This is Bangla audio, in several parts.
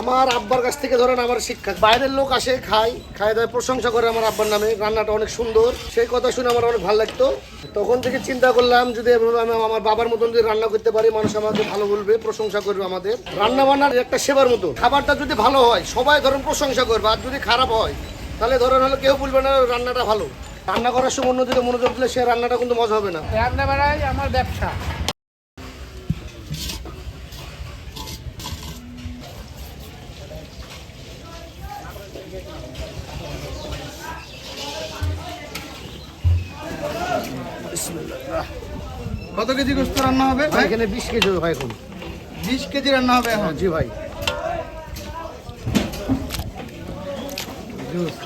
আমার আব্বার কাছ থেকে ধরেন আমার শিক্ষা। বাইরের লোক আসে, খায় খায় দায়, প্রশংসা করে আমার আব্বার নামে। রান্নাটা অনেক সুন্দর। সেই কথা শুনে আমার অনেক ভালো লাগতো। তখন থেকে চিন্তা করলাম, যদি আমি আমার বাবার মতন যদি রান্না করতে পারি, মানুষ আমাকে ভালো বলবে, প্রশংসা করবে আমাদের। রান্না বান্নার একটা সেবার মতো। খাবারটা যদি ভালো হয়, সবাই ধরেন প্রশংসা করবে, আর যদি খারাপ হয়, তাহলে ধরেন হলো কেউ বলবে না, রান্নাটা ভালো। রান্না করার সময় অন্যদিকে মনোযোগ দিলে সে রান্নাটা কিন্তু মজা হবে না। রান্না বাড়াই আমার ব্যবসা। কত কেজি গোস্ত রান্না হবে? ভাই এখানে বিশ কেজি ভাই এখন। বিশ কেজি রান্না হবে এখন? জি ভাই। জুস।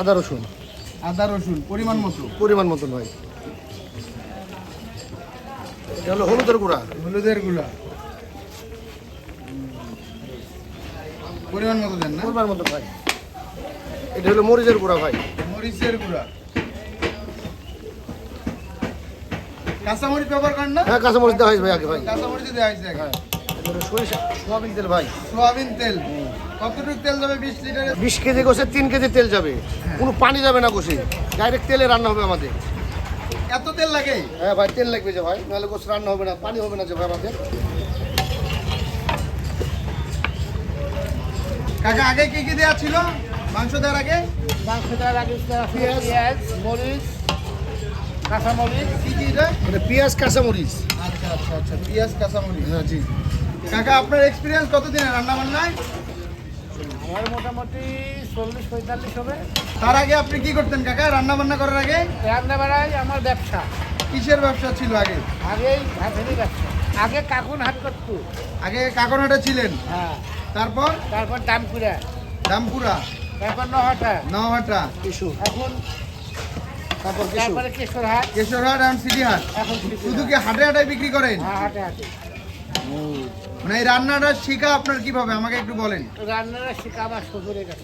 আদা রসুন। আদা রসুন পরিমাণ মতো। পরিমাণ মতন ভাই। এটা হলো হলুদের গুঁড়া। হলুদের গুঁড়া। পরিমাণ মতো দেন না? পরিমাণ মতন ভাই। এটা হলো মরিচের গুঁড়া ভাই। মরিচের গুঁড়া। কাঁচামরিচ ব্যবহার করেন না? হ্যাঁ কাঁচামরিচ দেওয়া হয়েছে ভাই আগে ভাই। কাঁচামরিচ দেওয়া হয়েছে। হ্যাঁ সরিষা সোয়াবিন তেল ভাই। সোয়াবিন তেল। কতটুকু তেল যাবে? বিশ লিটারে বিশ কেজি গোসে তিন কেজি তেল যাবে। কোনো পানি যাবে না গোসে ডাইরেক্ট তেলে রান্না হবে আমাদের। এত তেল লাগে? হ্যাঁ ভাই তেল লাগবে যে ভাই। নাহলে গোস রান্না হবে না পানি হবে না যে ভাই আমাদের। কাকা আগে কি কি দেওয়া ছিল? মাংস দেওয়ার আগে? মাংস দেওয়ার আগে পেঁয়াজ। মরিচ কাঁচামরিচ। কি কি এটা? পেঁয়াজ কাঁচামরিচ। আচ্ছা আচ্ছা আচ্ছা পেঁয়াজ কাঁচামরিচ। হ্যাঁ জি। কাকা আপনার এক্সপিরিয়েন্স কতদিনের রান্না বান্নায় আমার মোটামুটি চল্লিশ পঁয়তাল্লিশ হবে। তার আগে আপনি কি করতেন কাকা রান্না বান্না করার আগে? রান্না বাড়াই আমার ব্যবসা। কিসের ব্যবসা ছিল আগে? আগেই হাতেরই ব্যবসা। আগে কাকুন হাট করতো। আগে কাকনাটা ছিলেন? হ্যাঁ। তারপর? তারপর দামপুরা। দামপুরা। তারপর নহাটা নওহাটা। কিছু এখন? তারপর তারপরে কেশরহাট। কেশরহাট এবং সিটিহাট। এখন শুধু কি হাটে হাটায় বিক্রি করেন? হ্যাঁ হাটে হাটে। মানে এই রান্নাটা শিখা আপনার কীভাবে আমাকে একটু বলেন। রান্নাটা শিখা আমার শ্বশুরের কাছ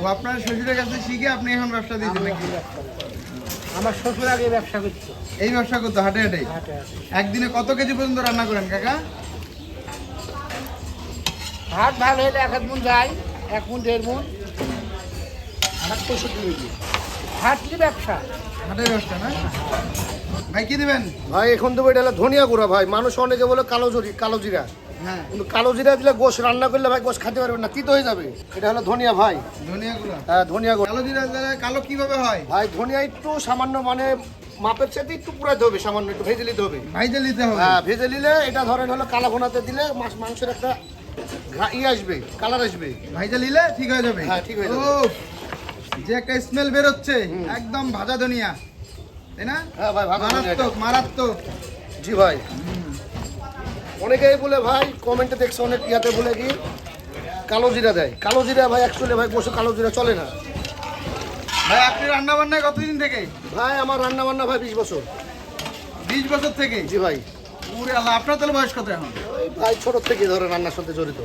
ও আপনার শ্বশুরের কাছে শিখে আপনি এখন ব্যবসা দিয়েছেন নাকি? এখন। আমার শ্বশুর আগে ব্যবসা করতো। এই ব্যবসা করতো হাটে হাটে? হাটে হাটে। একদিনে কত কেজি পর্যন্ত রান্না করেন কাকা? হাট ভালো হলে এক হাত মন যায় এক মন দেড় মন ষাট পঁয়ষট্টি কেজি হাটলি ব্যবসা? হাটের ব্যবসা না? ভাই কি দিবেন? ভাই এখন তো এটা হলো ধনিয়া গুঁড়া ভাই। মানুষ অনেকে বলে কালো জরি কালো জিরা। হ্যাঁ। কিন্তু কালো জিরা দিলে গোশ রান্না করলে ভাই গোশ খেতে পারবে না তিত হয়ে যাবে। এটা হলো ধনিয়া ভাই। ধনিয়া গুঁড়া? হ্যাঁ ধনিয়া গুঁড়া। কালো জিরা দিলে কালো কীভাবে হয়? ভাই ধনিয়া একটু সামান্য মানে মাপের সাথে একটু পুরাতে হবে সামান্য একটু ভেজে নিতে হবে। ভাইজে নিতে হবে। হ্যাঁ ভেজে নিলে এটা ধরেন হলো কালা ভোনাতে দিলে মাছ মাংসের একটা ই আসবে কালার আসবে। ভাইজে নিলে ঠিক হয়ে যাবে। হ্যাঁ, ঠিক হয়ে যাবে। যে একটা স্মেল বেরোচ্ছে একদম ভাজা ধনিয়া। তাই না? হ্যাঁ ভাই। মারাত্মক মারাত্মক। জি ভাই। অনেকেই বলে ভাই কমেন্টে দেখছে অনেক ইয়াতে বলে কি কালো জিরা দেয়। কালো জিরা ভাই অ্যাকচুয়ালি ভাই বসে কালো জিরা চলে না। ভাই আপনি রান্না বান্নায় কতদিন থেকে? ভাই আমার রান্না বান্না ভাই বিশ বছর। বিশ বছর থেকে? জি ভাই। আল্লাহ আপনার তাহলে বয়স কত এখন? ভাই ছোট থেকে ধরে রান্নার সাথে জড়িত।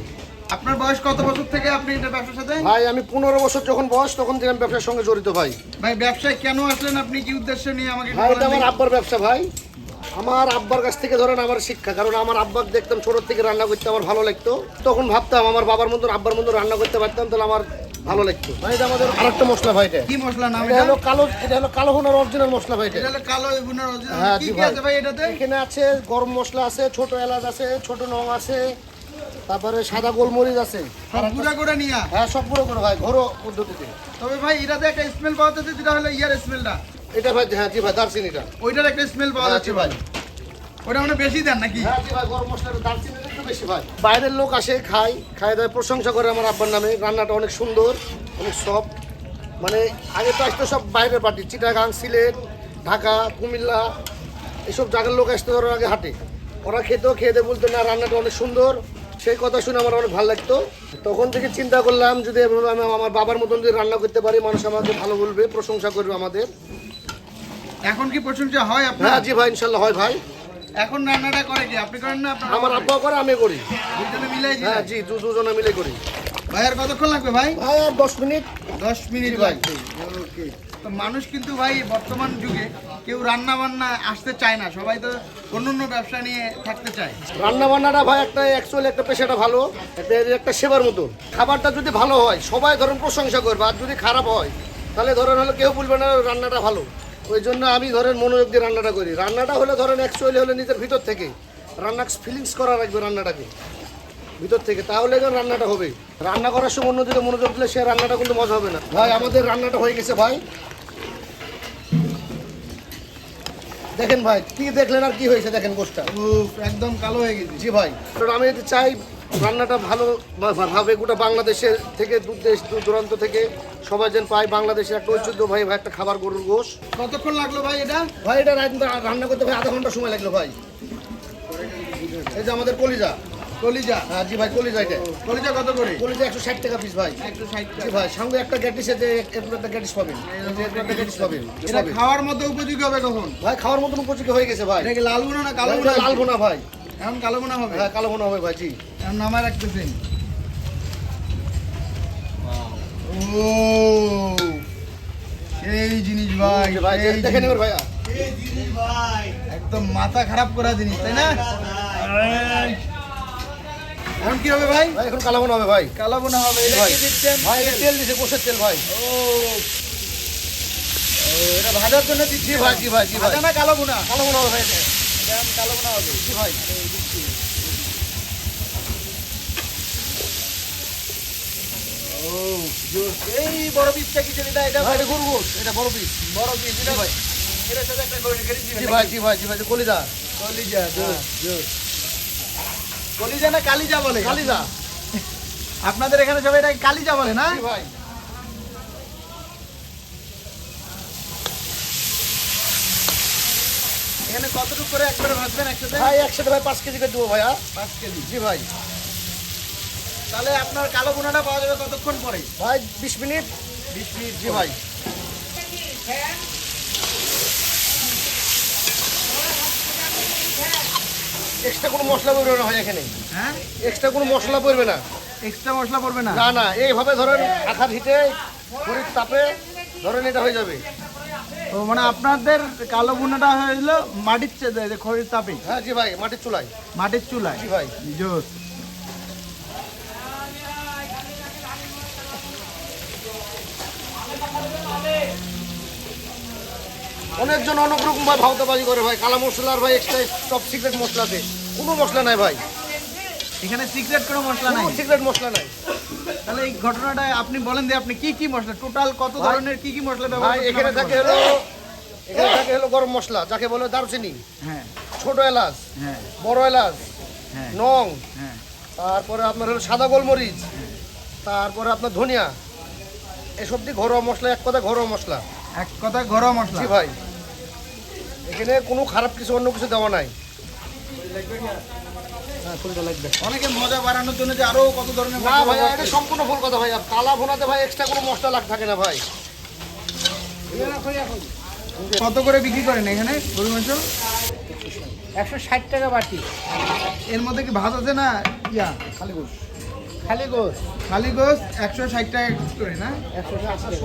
আপনার বয়স কত বছর থেকে আপনি এটা ব্যবসার সাথে? ভাই আমি পনেরো বছর যখন বয়স তখন থেকে আমি ব্যবসার সঙ্গে জড়িত ভাই। ভাই ব্যবসায় কেন আসলেন? আপনি কি উদ্দেশ্য নিয়ে আমাকে ভাই এটা আমার আব্বার ব্যবসা ভাই। আমার আব্বার কাছ থেকে ধরেন আমার শিক্ষা কারণ আমার আব্বাক দেখতাম ছোট থেকে রান্না করতে আমার ভালো লাগতো। তখন ভাবতাম আমার বাবার মতন আব্বার মতন রান্না করতে পারতাম তাহলে আমার ভালো লাগতো। আমাদের আরেকটা মশলা ভাই এটা। কি মশলা নাম এটা হলো কালো এটা হলো কালো হোনার অরিজিনাল মশলা ভাই এটা। হলো কালো বুনার original। হ্যাঁ কি কি আছে ভাই এটাতে? এখানে আছে গরম মশলা আছে ছোট এলাচ আছে ছোট লং আছে তারপরে সাদা গোলমরিচ আছে। সব গুঁড়া গুঁড়া নিয়া? হ্যাঁ সব পুরো করে ভাই ঘরোয়া পদ্ধতিতে। তবে ভাই এটাতে একটা স্মেল পাওয়া যাচ্ছে যেটা হলো ইয়ার স্মেলটা এটা ভাই হ্যাঁ জি ভাই দারচিনিটা। ওইটার একটা স্মেল পাওয়া হ্যাঁ, যাচ্ছে ভাই। ওটা মানে বেশি দেন নাকি? হ্যাঁ জি ভাই গরম মশলাটা দারচিনিটা একটু বেশি ভাই। বাইরের লোক আসে খায় খায় দায় প্রশংসা করে আমার আব্বার নামে। রান্নাটা অনেক সুন্দর অনেক সফট মানে আগে তো আসতো সব বাইরের পার্টি চিটাগাং সিলেট ঢাকা কুমিল্লা এসব জায়গার লোক আসতে ধরো আগে হাটে। ওরা খেতেও খেয়ে বলতো না রান্নাটা অনেক সুন্দর। সেই কথা শুনে আমার অনেক ভালো লাগতো। তখন থেকে চিন্তা করলাম যদি এভাবে আমি আমার বাবার মতন যদি রান্না করতে পারি মানুষ আমাকে ভালো বলবে প্রশংসা করবে আমাদের। এখন কি প্রশংসা হয় আপনার? হ্যাঁ জি ভাই ইনশাল্লাহ হয় ভাই। এখন রান্নাটা করে কি? আপনি করেন না? আপনার আমার আব্বা করে আমি করি। দুজনে মিলাই হ্যাঁ জি দু দুজনে মিলে করি। ভাই আর কতক্ষণ লাগবে ভাই? ভাই আর দশ মিনিট। দশ মিনিট ভাই। লাগবে ওকে। তো মানুষ কিন্তু ভাই বর্তমান যুগে কেউ রান্না বান্না আসতে চায় না। সবাই তো অন্য অন্য ব্যবসা নিয়ে থাকতে চায়। রান্না বান্নাটা ভাই একটা অ্যাকচুয়ালি একটা পেশাটা ভালো। একটা একটা সেবার মতো। খাবারটা যদি ভালো হয় সবাই ধরুন প্রশংসা করবে। আর যদি খারাপ হয় তাহলে ধরেন হলো কেউ বলবে না রান্নাটা ভালো। ওই জন্য আমি ধরেন মনোযোগ দিয়ে রান্নাটা করি। রান্নাটা হলে ধরেন অ্যাকচুয়ালি হলে নিজের ভিতর থেকে। রান্না ফিলিংস করা রাখবে রান্নাটাকে। ভিতর থেকে। তাহলে যেন রান্নাটা হবে রান্না করার সময় অন্যদিকে মনোযোগ দিলে সে রান্নাটা কিন্তু মজা হবে না। ভাই আমাদের রান্নাটা হয়ে গেছে ভাই। দেখেন ভাই কি দেখলেন আর কি হয়েছে দেখেন গোষ্ঠটা একদম কালো হয়ে গেছে। জি ভাই। আমি যদি চাই রান্নাটা ভালো ভাবে গোটা বাংলাদেশের থেকে দূর দেশ দূর দূরান্ত থেকে সবাই যেন পায়। বাংলাদেশের একটা ঐতিহ্য ভাই ভাই একটা খাবার গরুর গোশ। কতক্ষণ লাগল ভাই এটা? ভাই এটা রান্না করতে ভাই আধা ঘণ্টা সময় লাগল ভাই। এই যে আমাদের কলিজা। কলিজা? হ্যাঁ জি ভাই কলিজা এটা। কলিজা কত করে? কলিজা একশো ষাট টাকা পিস ভাই। একশো ষাট জি ভাই সঙ্গে একটা গ্যাটিস আছে একটা গ্যাটিস পাবেন। একটা গ্যাটিস পাবেন। এটা খাওয়ার মতো উপযোগী হবে কখন? ভাই খাওয়ার মতন উপযোগী হয়ে গেছে ভাই। এটা কি লাল বোনা না কালো বোনা লাল বোনা ভাই। এখন কালো বোনা হবে? হ্যাঁ কালো বোনা হবে ভাই জি। নামায় রাখতেছেন ও সেই জিনিস ভাই ভাই সেই দেখে জিনিস। ভাইয়া। একদম মাথা খারাপ করা জিনিস তাই না? এখন কি হবে ভাই? এখন কালো বোনা হবে ভাই কালো বোনা হবে ভাই। ভাই তেল দিছে কোষের তেল ভাই। ও ও, এটা ভাজার জন্য দিচ্ছি ভাই। জি ভাই জি ভাই? না কালো বোনা কালো বোনা হবে ভাই। কালো বোনা হবে। জি ভাই? ও এই বড় পিসটা কি যেটা এটা ভাই। এটা এটা বড় পিস। বড় পিস এটা ভাই। এটার সাথে একটা করে কেটে জি ভাই জি ভাই জি ভাই কলিজা। কলিজা জোস জোস কলিজা না কালিজা বলে? কালিজা। আপনাদের এখানে সবাই এটা কালিজা বলে না? জি ভাই। এখানে কতটুকু করে একবারে ভাজবেন একসাথে? ভাই একসাথে ভাই পাঁচ কেজি করে দেবো ভাইয়া। পাঁচ কেজি। জি ভাই। তাহলে আপনার কালো বোনাটা পাওয়া যাবে কতক্ষণ পরে? ভাই বিশ মিনিট। বিশ মিনিট জি ভাই। এক্সট্রা কোনো মশলা পড়বে না ভাই এখানে। হ্যাঁ? এক্সট্রা কোনো মশলা পড়বে না। এক্সট্রা মশলা পড়বে না? না না এইভাবে ধরেন আখার হিটে খড়ির তাপে ধরেন এটা হয়ে যাবে। ও মানে আপনাদের কালো বোনাটা হলো মাটির খড়ির তাপে? হ্যাঁ জি ভাই মাটির চুলায়। মাটির চুলায়? জি ভাই। জোস। অনেকজন অনেক রকম ভাই ভাওতাবাজি করে ভাই কালা মশলার ভাই এক্সট্রা টপ সিক্রেট মশলাতে। কোনো মশলা নাই ভাই। এখানে সিক্রেট কোনো মশলা নাই? সিক্রেট মশলা নাই। তাহলে এই ঘটনাটা আপনি বলেন যে আপনি কি কি মশলা টোটাল কত ধরনের কি কি মশলা ব্যবহার ভাই এখানে থাকে হলো এখানে থাকে হলো গরম মশলা যাকে বলে দারচিনি। হ্যাঁ। ছোট এলাচ হ্যাঁ। বড় এলাচ হ্যাঁ। নং হ্যাঁ। তারপরে আপনার হলো সাদা গোলমরিচ তারপরে আপনার ধনিয়া। এসব দিয়ে ঘরোয়া মশলা এক কথা ঘরোয়া মশলা। এক কথা ঘরোয়া মশলা? ভাই। এখানে কোনো খারাপ কিছু অন্য কিছু দেওয়া নাই। হ্যাঁ অনেকে মজা বাড়ানোর জন্য যে আরও কত ধরনের না মশলা ভাই এটা সম্পূর্ণ ভুল কথা ভাই কালা ভোনাতে ভাই এক্সট্রা কোনো মশলা লাগ থাকে না ভাই। কত করে বিক্রি করেন এখানে গরু মাংস? একশো ষাট টাকা বাটি। এর মধ্যে কি ভাত আছে না ইয়া? খালি গোস খালি গোস খালি গোস একশো ষাট টাকা করে না? একশো টাকা।